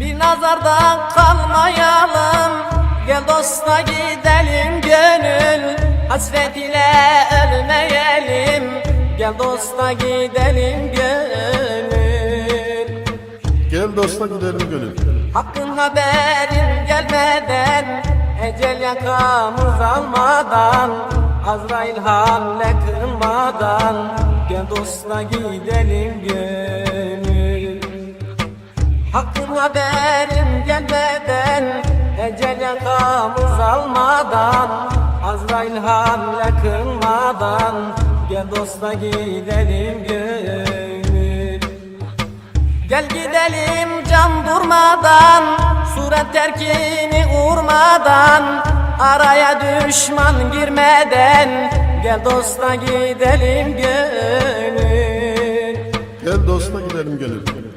Bir nazardan kalmayalım. Gel dosta gidelim gönül. Hasret ile ölmeyelim. Gel dosta gidelim gönül. Gel dosta gidelim gönül. Hakkın haberin gelmeden Ecel yakamız almadan Azrail halle kırmadan Gel dosta gidelim gönül Hakkın haberin gelmeden Ecel yakamız almadan Azrail halle kırmadan Gel dosta gidelim gönül Gel gidelim can durmadan Suret terkini vurmadan Araya düşman girmeden Gel dosta gidelim gönül Gel dosta gidelim gönül.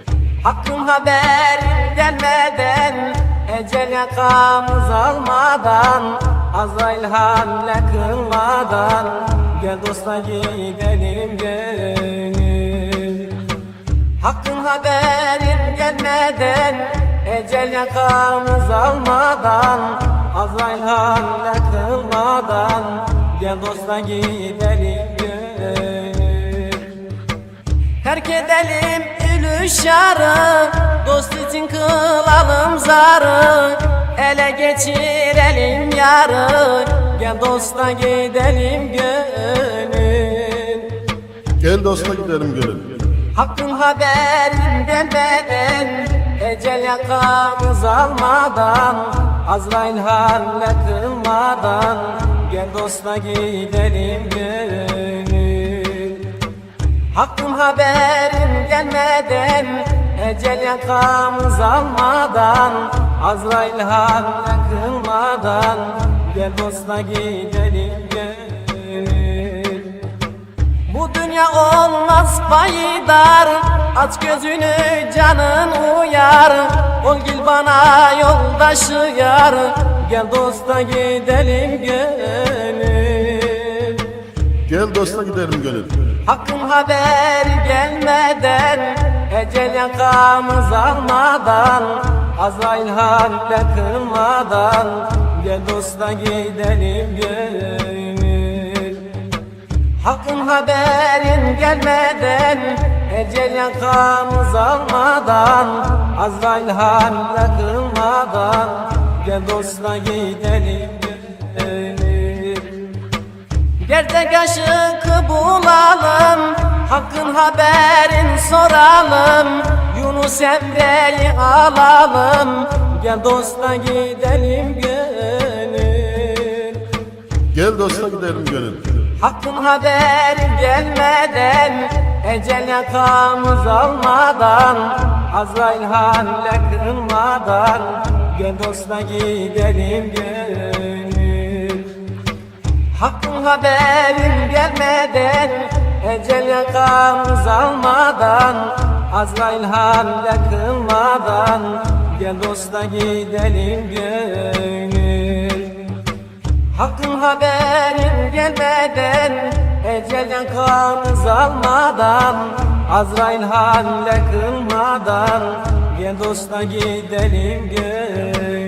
Hakkın haberin gelmeden Ecel yakamız almadan Azrail halle kılmadan Gel dosta gidelim gönül Hakkın haberin gelmeden Ecel yakamız almadan Azrail halle kılmadan Gel dosta gidelim gönül Terk edelim ilüşarı Dost için kılalım zarı. Ele geçirelim yarı. Gel dosta gidelim gönül. Gel dosta gidelim gönül. Hakkın haberin gelmeden Ecel yakamız almadan Azrail halle kılmadan Gel dosta gidelim gönül Hakkın haberin gelmeden Ecel yakamız almadan Azrail halle kılmadan Gel dosta gidelim gönül bu dünya olmaz payidar Aç gözünü canın uyar. Ol gül bana yoldaşı yar Gel dosta gidelim gönül Gel dosta gidelim gönül. Hakkın haberi gelmeden Ecel yakamız almadan Azrail halle kırmadan Gel dosta gidelim gönül Hakkın haberin gelmeden Ecel yakamız almadan Azrail halle kırmadan Gel dosta gidelim gönül Gerçek aşıkı bulalım Hakkın haberin soralım. Yunus Emre'yi alalım Gel dosta gidelim gönül. Gel dosta gidelim gönül. Hakkın haberi gelmeden Ecel yakamız almadan Azrail halle kırmadan Gel dosta gidelim gönül Hakkın haberin gelmeden Ecel yakamız almadan Azrail halle kılmadan Gel dosta gidelim gönül. Hakkın haberin gelmeden Ecel yakamız almadan Azrail halle kılmadan Gel dosta gidelim gönül